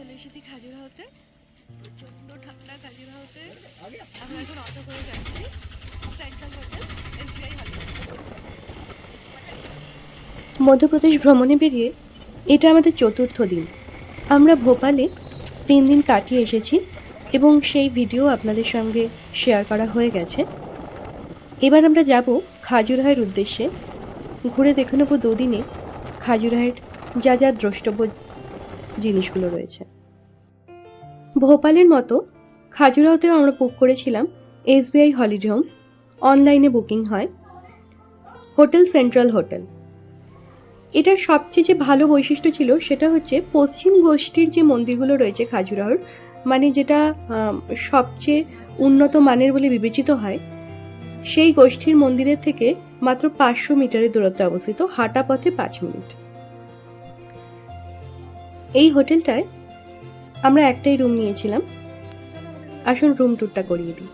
চলে এসেছি খাজুরাহোতে প্রচণ্ড ঠান্ডা খাজুরাহোতে আমরা এখন অটো করে যাচ্ছি। Central hotel SBI hotel Madhya Pradesh ভ্রমণে বেরিয়ে এটা আমাদের চতুর্থ দিন। আমরা ভোপালে তিন দিন কাটিয়ে এসেছি এবং সেই ভিডিও আপনাদের সঙ্গে শেয়ার করা হয়ে গেছে। এবার আমরা যাব খাজুরাহের উদ্দেশ্যে। ঘুরে দেখে নেব দুদিনে খাজুরাহের যা যা দ্রষ্টব্য জিনিসগুলো রয়েছে। ভোপালের মতো খাজুরাহোতেও আমরা বুক করেছিলাম এসবিআই হলিডে হোম, অনলাইনে বুকিং হয়, হোটেল সেন্ট্রাল হোটেল। এটার সবচেয়ে যে ভালো বৈশিষ্ট্য ছিল সেটা হচ্ছে পশ্চিম গোষ্ঠীর যে মন্দিরগুলো রয়েছে খাজুরাহোর মানে যেটা সবচেয়ে উন্নত মানের বলে বিবেচিত হয়, সেই গোষ্ঠীর মন্দিরের থেকে মাত্র পাঁচশো মিটারের দূরত্বে অবস্থিত, হাঁটা পথে পাঁচ মিনিট। এই হোটেলটায় আমরা একটাই রুম নিয়েছিলাম। আসুন রুম ট্যুরটা করিয়ে দিই।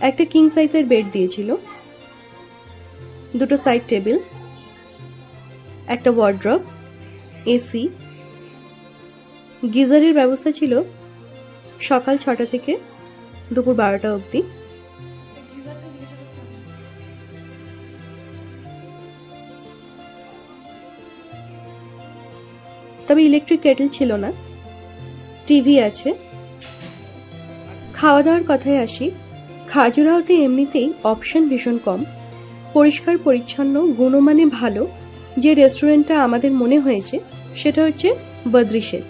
একটা কিং সাইজের বেড দিয়েছিল। দুটো সাইড টেবিল একটা ওয়ার্ড্রপ এসি গিজারের ব্যবস্থা ছিল সকাল ছটা থেকে দুপুর বারোটা অবধি। তবে ইলেকট্রিক কেটেল ছিল না। টিভি আছে। খাওয়া দাওয়ার কথায় আসি। খাজুরাহোতে এমনিতেই অপশন ভীষণ কম। পরিষ্কার, পরিচ্ছন্ন, গুণমানে ভালো যে রেস্টুরেন্টটা আমাদের মনে হয়েছে, সেটা হচ্ছে বদ্রি শেঠ।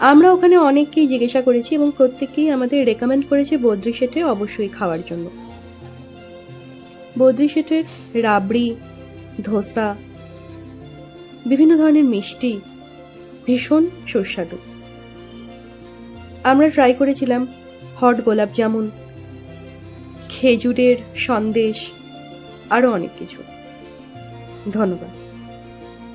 আমরা ওখানে অনেককেই জিজ্ঞাসা করেছি এবং প্রত্যেকেই আমাদের রেকমেন্ড করেছে বদ্রি শেঠে অবশ্যই খাওয়ার জন্য। বদ্রি শেঠের রাবড়ি, ধোসা, বিভিন্ন ধরনের মিষ্টি ভীষণ সুস্বাদু। আমরা ট্রাই করেছিলাম হট গোলাপ জামুন খেজুরের সন্দেশ আরও অনেক কিছু। ধন্যবাদ।